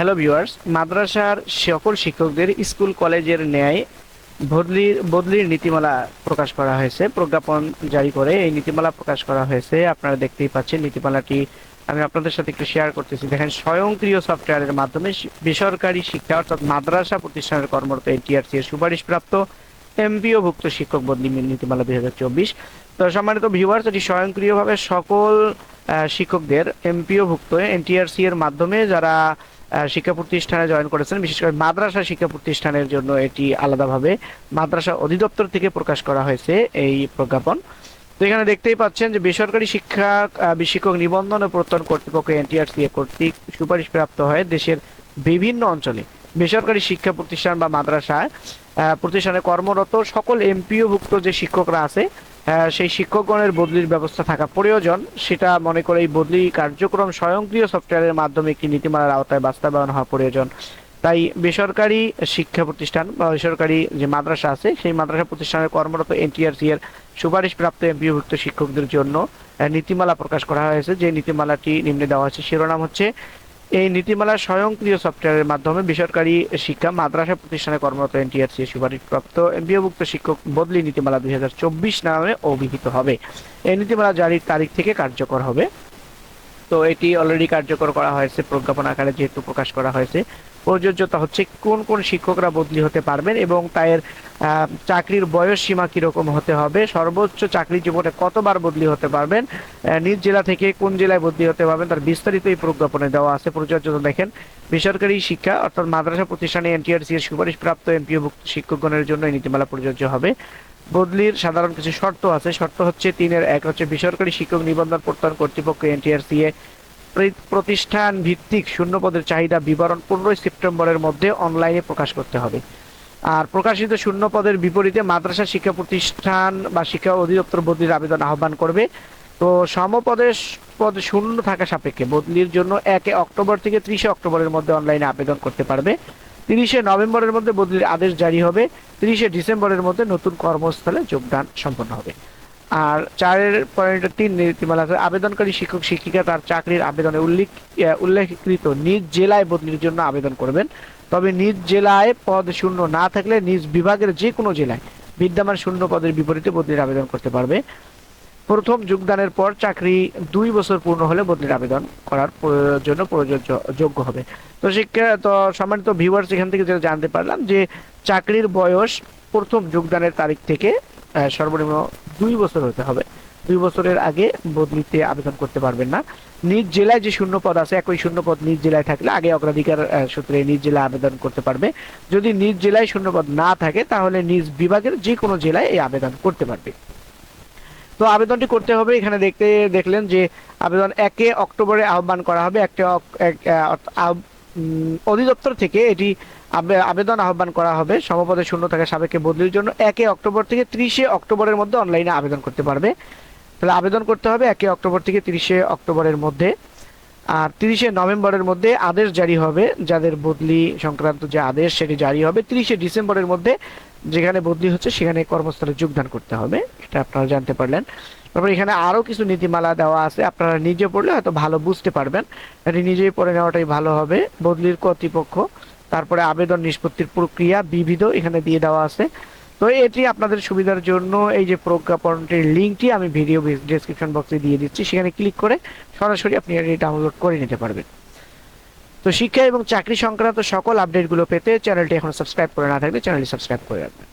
Hello viewers মাদ্রাসার সকল শিক্ষকদের স্কুল, কলেজের ন্যায় বদলির বদলির নীতিমালা প্রকাশ করা হয়েছে। প্রজ্ঞাপন জারি করে এই নীতিমালা প্রকাশ করা হয়েছে। আপনারা দেখতেই পাচ্ছেন নীতিমালাটি। আমি আপনাদের সাথে একটু শেয়ার করতেছি। দেখেন, স্বয়ংক্রিয় সফটওয়্যারের মাধ্যমে বেসরকারি শিক্ষা অর্থাৎ মাদ্রাসা প্রতিষ্ঠানের কর্মরত এনটিআরসি এর সুপারিশপ্রাপ্ত এমপিও ভুক্ত শিক্ষক বদলি নীতিমালা দুই হাজার চব্বিশ। তো সম্মানিত ভিউয়ার্স এটি স্বয়ংক্রিয়ভাবে সকল শিক্ষকদের এমপিওভুক্ত এনটিআরসি এর মাধ্যমে যারা শিক্ষা প্রতিষ্ঠানে জয়েন করেছেন। বিশেষ করে মাদ্রাসা শিক্ষা প্রতিষ্ঠানের জন্য এটি আলাদাভাবে মাদ্রাসা অধিদপ্তর থেকে প্রকাশ করা হয়েছে এই প্রজ্ঞাপন। তো এখানে দেখতেই পাচ্ছেন যে বেসরকারি শিক্ষা শিক্ষক নিবন্ধন ও প্রত্যয়ন কর্তৃপক্ষ এনটিআরসি কর্তৃক সুপারিশ প্রাপ্ত হয় দেশের বিভিন্ন অঞ্চলে বেসরকারি শিক্ষা প্রতিষ্ঠান বা মাদ্রাসা প্রতিষ্ঠানে কর্মরত সকল এমপিও ভুক্ত যে শিক্ষকরা আছে সেই শিক্ষকগণের বদলির ব্যবস্থা থাকা প্রয়োজন। সেটা মনে করে এই বদলি কার্যক্রম স্বয়ংক্রিয় সফটওয়্যারের মাধ্যমে একটি নীতিমালার আওতায় বাস্তবায়ন হওয়া প্রয়োজন। তাই বেসরকারি শিক্ষা প্রতিষ্ঠান, বা বেসরকারি যে মাদ্রাসা আছে, সেই মাদ্রাসা প্রতিষ্ঠানের কর্মরত এনটিআরসি এর সুপারিশপ্রাপ্ত এমপিওভুক্ত শিক্ষকদের জন্য নীতিমালা প্রকাশ করা হয়েছে। যে নীতিমালাটি নিম্নে দেওয়া হয়েছে, শিরোনাম হচ্ছে এই নীতিমালা স্বয়ংক্রিয় সফটওয়্যারের মাধ্যমে বেসরকারি শিক্ষা, মাদ্রাসা প্রতিষ্ঠানে কর্মরত এনটিআরসি সুপারিশপ্রাপ্ত এমবিওভুক্ত শিক্ষক বদলি নীতিমালা দুই হাজার চব্বিশ নামে অভিহিত হবে। এই নীতিমালা জারির তারিখ থেকে কার্যকর হবে। তো এটি অলরেডি কার্যকর করা হয়েছে, প্রজ্ঞাপন আকারে যেহেতু প্রকাশ করা হয়েছে। প্রযোজ্যতা হচ্ছে কোন কোন শিক্ষকরা বদলি হতে পারবেন এবং তাদের চাকরির বয়স সীমা কীরকম হতে হবে, সর্বোচ্চ চাকরি জীবনে কতবার বদলি হতে পারবেন নিজ জেলা থেকে কোন জেলায় বদলি হতে পারবেন তার বিস্তারিত এই প্রজ্ঞাপনে দেওয়া আছে। প্রযোজ্যতা দেখেন, বেসরকারি শিক্ষা অর্থাৎ মাদ্রাসা প্রতিষ্ঠানে এনটিআরসি এর সুপারিশপ্রাপ্ত এমপিওভুক্ত শিক্ষকগণের জন্য এই নীতিমালা প্রযোজ্য হবে। বদলির সাধারণ কিছু শর্ত আছে, শর্ত হচ্ছে তিনের এক হচ্ছে বেসরকারি শিক্ষক নিবন্ধন প্রত্যয়ন কর্তৃপক্ষ এনটিআরসি এ প্রতিষ্ঠান ভিত্তিক শূন্য পদের চাহিদা বিবরণ পনেরোই সেপ্টেম্বরের মধ্যে অনলাইনে প্রকাশ করতে হবে। আর প্রকাশিত শূন্য পদের বিপরীতে মাদ্রাসা শিক্ষা প্রতিষ্ঠান বা শিক্ষা অধিদপ্তর বদলির আবেদন আহ্বান করবে। তো সমপদে স- পদ শূন্য থাকা সাপেক্ষে বদলির জন্য একে অক্টোবর থেকে ত্রিশে অক্টোবরের মধ্যে অনলাইনে আবেদন করতে পারবে। তিরিশে নভেম্বরের মধ্যে বদলির আদেশ জারি হবে। তিরিশে ডিসেম্বরের মধ্যে নতুন কর্মস্থলে যোগদান সম্পন্ন হবে। আর চারের পয়েন্ট তিন নীতিমালা আবেদনকারী শিক্ষক, শিক্ষিকা তার চাকরির আবেদনে উল্লেখ উল্লেখকৃত নিজ জেলায় বদলির জন্য আবেদন করবেন। তবে নিজ জেলায় পদ শূন্য না থাকলে নিজ বিভাগের যে কোনো জেলায় বিদ্যমান শূন্য পদের বিপরীতে বদলির আবেদন করতে পারবে। প্রথম যোগদানের পর চাকরি দুই বছর পূর্ণ হলে বদলির আবেদন করার জন্য প্রযোজ্য যোগ্য হবে। তো শিক্ষা তো সম্মানিত ভিউয়ার্স এখান থেকে যেটা জানতে পারলাম যে চাকরির বয়স প্রথম যোগদানের তারিখ থেকে সর্বনিম্ন দুই বছর হতে হবে। দুই বছরের আগে বদলিতে আবেদন করতে পারবেন না। নিজ জেলায় যে শূন্য পদ আছে, একই শূন্য পদ নিজ জেলায় থাকলে আগে অগ্রাধিকার সূত্রে নিজ জেলায় আবেদন করতে পারবে। যদি নিজ জেলায় শূন্য পদ না থাকে, তাহলে নিজ বিভাগের যে কোনো জেলায় এই আবেদন করতে পারবে। তো আবেদনটি করতে হবে। এখানে দেখতে দেখলেন যে আবেদন একে অক্টোবরে আহ্বান করা হবে। একটা অধিদপ্তর থেকে এটি আবে- আবেদন আহ্বান করা হবে। সমপদে শূন্য থাকা সাবেকে বদলির জন্য একে অক্টোবর থেকে ত্রিশে অক্টোবরের মধ্যে অনলাইনে আবেদন করতে পারবে। তাহলে আবেদন করতে হবে একে অক্টোবর থেকে তিরিশে অক্টোবরের মধ্যে। আর তিরিশে নভেম্বরের মধ্যে আদেশ জারি হবে, যাদের বদলি সংক্রান্ত যে আদেশ সেটি জারি হবে তিরিশে ডিসেম্বরের মধ্যে। যেখানে বদলি হচ্ছে সেখানে কর্মস্থলে যোগদান করতে হবে, এটা আপনারা জানতে পারলেন। তারপর এখানে আরও কিছু নীতিমালা দেওয়া আছে। আপনারা নিজে পড়লে হয়তো ভালো বুঝতে পারবেন। এটি নিজেই পড়ে নেওয়াটাই ভালো হবে। বদলির কর্তৃপক্ষ, তারপরে আবেদন নিষ্পত্তির প্রক্রিয়া বিবিধ এখানে দিয়ে দেওয়া আছে। তো এটি আপনাদের সুবিধার জন্য এই যে প্রজ্ঞাপনটির লিঙ্কটি আমি ভিডিও ডেসক্রিপশন বক্সে দিয়ে দিচ্ছি। সেখানে ক্লিক করে সরাসরি আপনি এটি ডাউনলোড করে নিতে পারবেন। তো শিক্ষা এবং চাকরি সংক্রান্ত সকল আপডেটগুলো পেতে চ্যানেলটি এখন সাবস্ক্রাইব করে না থাকলে চ্যানেলটি সাবস্ক্রাইব করে রাখবেন।